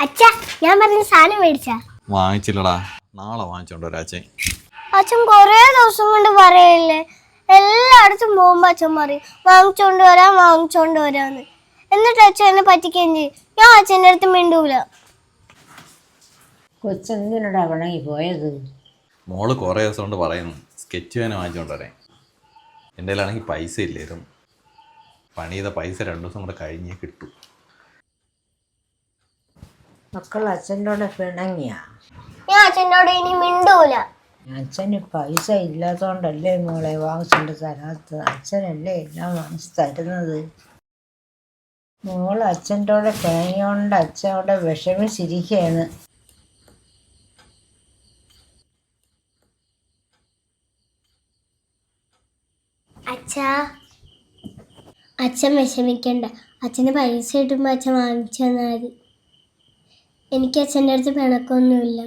അച്ഛ ഞാൻ പറഞ്ഞ സാധനം മേടിച്ചാ. വാങ്ങിച്ചില്ലടാ. നാളെ വാങ്ങിച്ചോണ്ട് ഒരാച്ചൻ അച്ഛൻ. കൊറേ ദിവസം കൊണ്ട് പറയല്ലേ എല്ലായിടത്തും പോകുമ്പോ അച്ഛൻ പറയും വാങ്ങിച്ചോണ്ട് വരാം വാങ്ങിച്ചോണ്ട് വരാന്ന്. എന്നിട്ട് അച്ഛൻ എന്നെ പറ്റിക്കുകയും ചെയ്യും. ഞാൻ അച്ഛന്റെ അടുത്ത് മിണ്ടൂല. കൊച്ചെന്തിനടാ പിണങ്ങി പോയത്? മോൾ കുറേ ദിവസം കൊണ്ട് പറയുന്നു സ്കെച്ച് പേന വാങ്ങിച്ചോണ്ട് വരാൻ. എന്റെ കയ്യിലാണെങ്കിൽ പൈസ ഇല്ലായിരുന്നു. പണി ചെയ്ത പൈസ രണ്ടു ദിവസം കൂടെ കഴിഞ്ഞേ കിട്ടൂ. മക്കൾ അച്ഛന്റെ പിണങ്ങിയ? ഞാൻ അച്ഛനോട് ഇനി മിണ്ടൂല. അച്ഛന് പൈസ ഇല്ലാത്തോണ്ടല്ലേ മോളെ വാങ്ങിച്ചുകൊണ്ട് തരാത്തത്? അച്ഛനല്ലേ എല്ലാം വാങ്ങിച്ച് തരുന്നത്? മോൾ അച്ഛന്റെ പിണങ്ങിയോണ്ട് അച്ഛനോടെ അവിടെ വിഷമിച്ചിരിക്കുകയാണ് അച്ഛാ അച്ഛൻ വിഷമിക്കണ്ട. അച്ഛന് പൈസ കിട്ടുമ്പോൾ അച്ഛൻ വാങ്ങിച്ചു തന്നാൽ മതി. എനിക്ക് അച്ഛന്റെ അടുത്ത് പിണക്കൊന്നുമില്ല